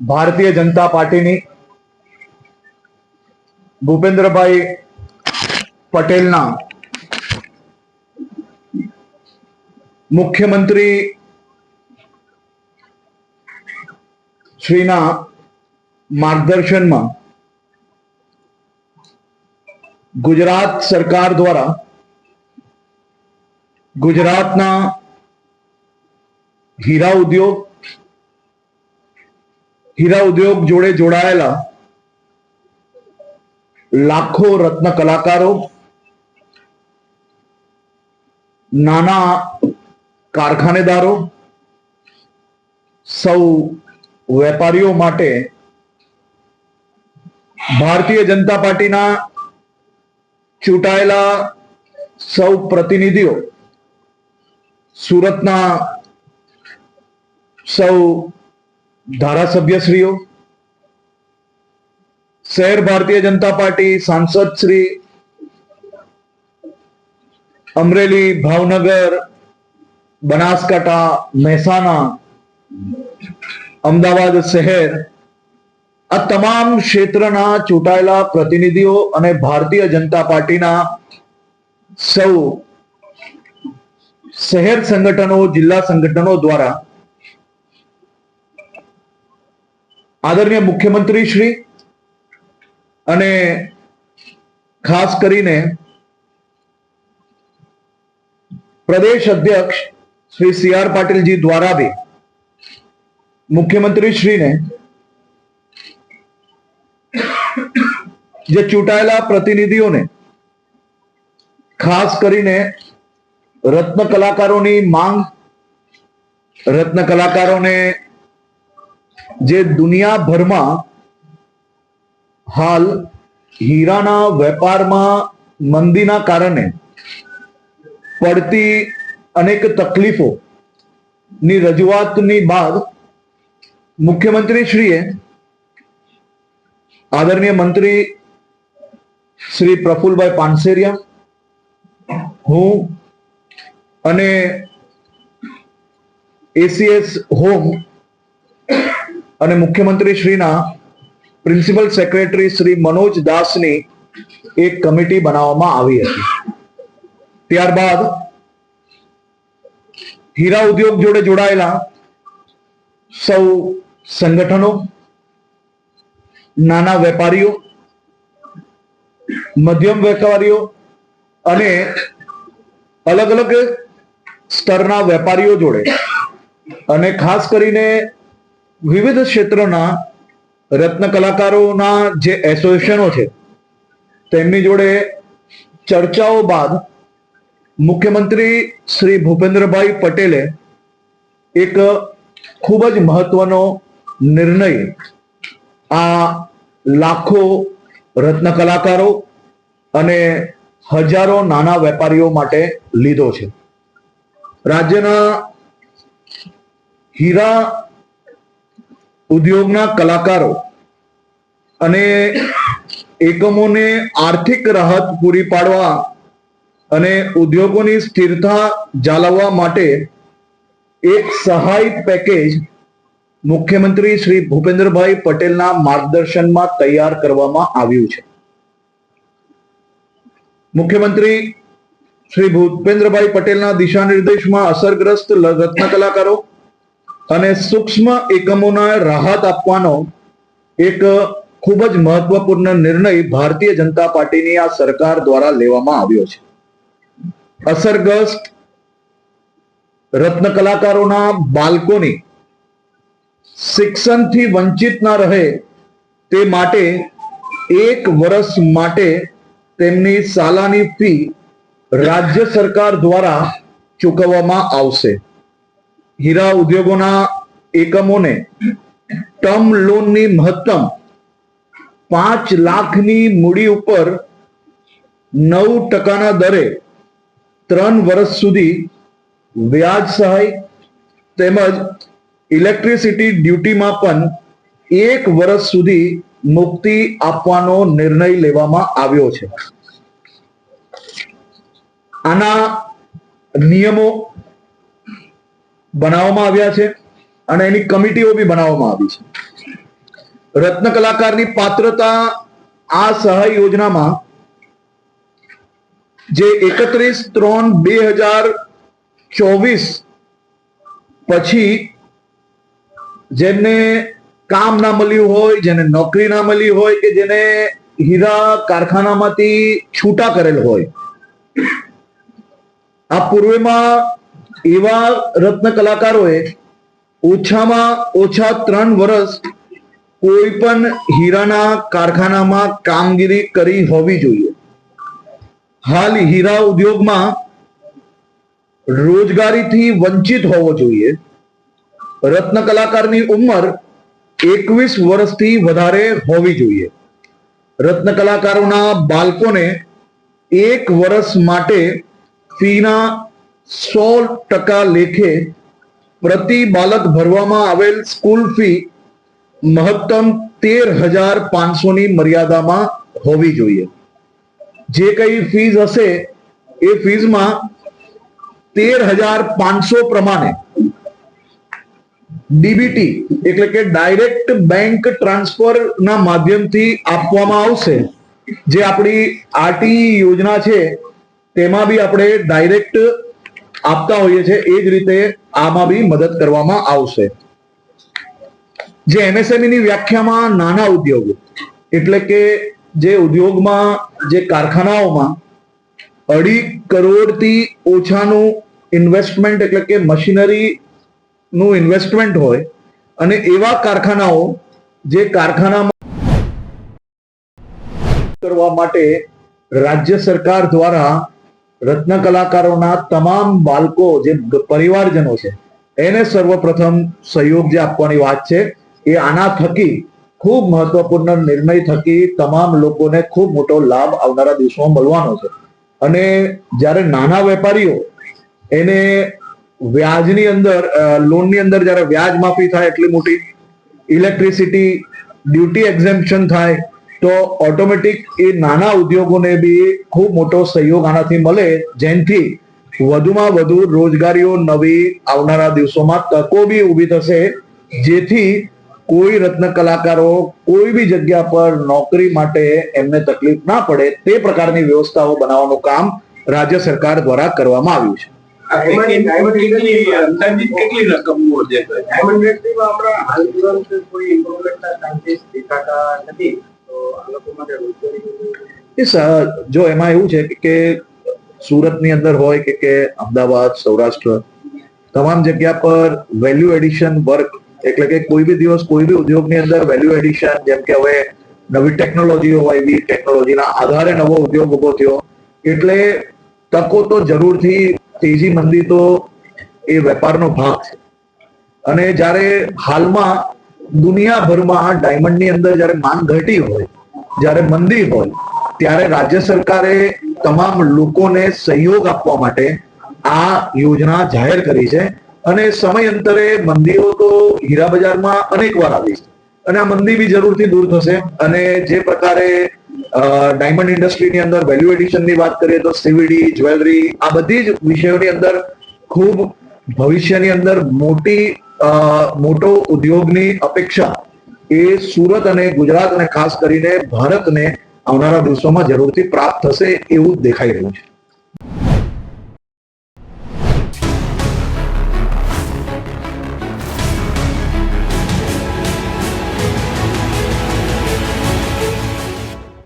ભારતીય જનતા પાર્ટીની ભૂપેન્દ્રભાઈ પટેલના મુખ્યમંત્રી શ્રીના માર્ગદર્શનમાં ગુજરાત સરકાર દ્વારા ગુજરાતના હીરા ઉદ્યોગ હીરા ઉદ્યોગ જોડે જોડાયેલા લાખો રત્ન કલાકારો, નાના કારખાનેદારો, સૌ વેપારીઓ માટે ભારતીય જનતા પાર્ટીના ચૂંટાયેલા સૌ પ્રતિનિધિઓ, સુરતના સૌ ધારાસભ્યશ્રીઓ, શહેર ભારતીય જનતા પાર્ટી સાંસદ શ્રી, અમરેલી ભાવનગર, બનાસકાંઠા, મહેસાણા, અમદાવાદ શહેર, આ તમામ ક્ષેત્રના ચૂંટાયેલા પ્રતિનિધિઓ અને ભારતીય જનતા પાર્ટીના સૌ શહેર સંગઠનો, જિલ્લા સંગઠનો દ્વારા આદરણીય મુખ્યમંત્રી શ્રી અને ખાસ કરીને પ્રદેશ અધ્યક્ષ શ્રી સી આર પાટીલજી દ્વારા બી મુખ્યમંત્રી શ્રીને જે ચૂંટાયેલા પ્રતિનિધિઓને ખાસ કરીને રત્ન કલાકારોની માંગ, રત્ન કલાકારોને જે દુનિયાભરમાં હાલ હીરાના વેપારમાં મંદીના કારણે પડતી અનેક તકલીફો ની રજૂઆતની બાદ મુખ્યમંત્રી શ્રીએ આદરણીય મંત્રી શ્રી પ્રફુલભાઈ પાનસેરિયા, હું અને એસીએસ હોમ અને મુખ્યમંત્રી શ્રીના પ્રિન્સિપલ સેક્રેટરી શ્રી મનોજ દાસની એક કમિટી બનાવવામાં આવી હતી. ત્યારબાદ હીરા ઉદ્યોગ જોડે જોડાયેલા સૌ સંગઠનો, નાના વેપારીઓ, મધ્યમ વેપારીઓ અને અલગ અલગ સ્તરના વેપારીઓ જોડે અને ખાસ કરીને વિવિધ ક્ષેત્રના રત્ન કલાકારોના જે એસોસિએશનો છે, તેમની જોડે ચર્ચાઓ બાદ મુખ્યમંત્રી શ્રી ભૂપેન્દ્રભાઈ પટેલે એક ખૂબ જ મહત્વનો નિર્ણય આ લાખો રત્ન કલાકારો અને હજારો નાના વેપારીઓ માટે લીધો છે. રાજ્યના હીરા ઉદ્યોગના કલાકારો અને એકમોને આર્થિક રાહત પૂરી પાડવા અને ઉદ્યોગોની સ્થિરતા જાળવવા માટે એક સહાય પેકેજ મુખ્યમંત્રી શ્રી ભૂપેન્દ્રભાઈ પટેલના માર્ગદર્શનમાં તૈયાર કરવામાં આવ્યું છે. મુખ્યમંત્રી શ્રી ભૂપેન્દ્રભાઈ પટેલના દિશા નિર્દેશમાં અસરગ્રસ્ત રત્ન કલાકારો અને સૂક્ષ્મ એકમોના રાહત આપવાનો એક ખૂબ જ મહત્વપૂર્ણ નિર્ણય ભારતીય જનતા પાર્ટીની આ સરકાર દ્વારા લેવામાં આવ્યો છે. અસરગ્રસ્ત રત્ન કલાકારોના બાળકોની શિક્ષણથી વંચિત ના રહે તે માટે એક વર્ષ માટે તેમની સાલાની ફી રાજ્ય સરકાર દ્વારા ચૂકવવામાં આવશે. હીરા ઉદ્યોગોના એકમોને ટર્મ લોનની મહત્તમ પાંચ લાખની મૂડી ઉપર નવ ટકાના દરે ત્રણ વર્ષ સુધી વ્યાજ સહાય તેમજ ઇલેક્ટ્રિસિટી ડ્યુટીમાં પણ એક વર્ષ સુધી મુક્તિ આપવાનો નિર્ણય લેવામાં આવ્યો છે. આના નિયમો બનાવવામાં આવ્યા છે અને એની કમિટીઓ બી બનાવવામાં આવી છે. રત્ન કલાકારની પાત્રતા આ સહાય યોજનામાં જે એકત્રીસ ત્રણ બે હજાર ચોવીસ પછી જેમને કામ ના મળ્યું હોય, જેને નોકરી ના મળી હોય કે જેને હીરા કારખાનામાંથી છૂટા કરેલ હોય. આ પૂર્વેમાં એવા રત્ન કલાકારોએ ઓછામાં ઓછા ત્રણ વર્ષ કોઈ પણ હીરાના કારખાનામાં કામગીરી કરી હોવી જોઈએ. હાલ હીરા ઉદ્યોગમાં રોજગારીથી વંચિત હોવો જોઈએ. રત્ન કલાકારની ઉંમર એકવીસ વર્ષથી વધારે હોવી જોઈએ. રત્ન કલાકારોના બાળકોને એક વર્ષ માટે ફીના સો ટકા લેખે પ્રતિ બાલક ભરવામાં આવેલ સ્કૂલ ફી મહત્તમ તેર હજાર પાંચસોની મર્યાદામાં હોવી જોઈએ. જે કઈ ફીઝ હશે એ ફીઝમાં તેર હજાર પાંચસો પ્રમાણે ડીબીટી એટલે કે ડાયરેક્ટ બેંક ટ્રાન્સફર ના માધ્યમથી આપવામાં આવશે. જે આપણી આરટી યોજના છે, તેમાં બી આપણે ડાયરેક્ટ આપતા હોઈએ છીએ, એ જ રીતે આમાં બી મદદ કરવામાં આવશે. જે એમએસએમઈ ની વ્યાખ્યામાં નાના ઉદ્યોગો, એટલે કે જે ઉદ્યોગમાં, જે કારખાનાઓમાં અઢી કરોડથી ઓછાનું ઇન્વેસ્ટમેન્ટ એટલે કે મશીનરી નું ઇન્વેસ્ટમેન્ટ હોય, અને એવા કારખાનાઓ જે કારખાનામાં કરવા માટે રાજ્ય સરકાર દ્વારા રત્ન કલાકારોના તમામ બાળકો, જે પરિવારજનો છે, એને સર્વપ્રથમ સહયોગ જે આપવાની વાત છે, એ આના થકી ખૂબ મહત્વપૂર્ણ નિર્ણય થકી તમામ લોકોને ખૂબ મોટો લાભ આવનારા દિવસોમાં મળવાનો છે. અને જ્યારે નાના વેપારીઓ એને વ્યાજની અંદર લોનની અંદર જ્યારે વ્યાજ માફી થાય, એટલી મોટી ઇલેક્ટ્રિસિટી ડ્યુટી એક્ઝેમ્પશન થાય તો ઓટોમેટિક એ નાના ઉદ્યોગોને બી ખૂબ મોટો સહયોગ આનાથી મળે જેનથી વધુમાં વધુ રોજગારીઓ નવી આવનારા દિવસોમાં તકો બી ઊભી થશે જેથી કોઈ રત્ન કલાકારો કોઈ બી જગ્યા પર નોકરી માટે એમને તકલીફ ના પડે તે પ્રકારની વ્યવસ્થાઓ બનાવવાનું કામ રાજ્ય સરકાર દ્વારા કરવામાં આવ્યું છે. એ જો એમાં એવું છે કે- સુરતની અંદર હોય કે કે અમદાવાદ, સૌરાષ્ટ્ર, તમામ જગ્યા પર વેલ્યુ એડિશન વર્ક એટલે કે કોઈ બી દિવસ કોઈ બી ઉદ્યોગની અંદર વેલ્યુ એડિશન જેમ કે હવે નવી ટેકનોલોજીઓ હોય, એવી ટેકનોલોજીના આધારે નવો ઉદ્યોગ ઊભો થયો, એટલે તકો તો જરૂરથી તેજી મંદી તો એ વેપારનો ભાગ છે. અને જ્યારે હાલમાં દુનિયાભરમાં ડાયમંડની અંદર જ્યારે માંગ ઘટી હોય, જ્યારે મંદી હોય, ત્યારે રાજ્ય સરકારે તમામ લોકોને સહયોગ આપવા માટે આ યોજના જાહેર કરી છે. અને સમયાંતરે મંદીઓ તો હીરા બજારમાં અનેક વાર આવી છે. અને આ મંદી બી જરૂરથી દૂર થશે. અને જે પ્રકારે ડાયમંડ ઇન્ડસ્ટ્રીની અંદર વેલ્યુ એડિશનની વાત કરીએ તો સીવીડી, જ્વેલરી આ બધી જ વિષયોની અંદર ખૂબ ભવિષ્યની અંદર મોટી મોટો ઉદ્યોગની અપેક્ષા એ સુરત અને ગુજરાત અને ખાસ કરીને ભારતને આવનારા દિવસોમાં જરૂરથી પ્રાપ્ત થશે એવું દેખાઈ રહ્યું છે.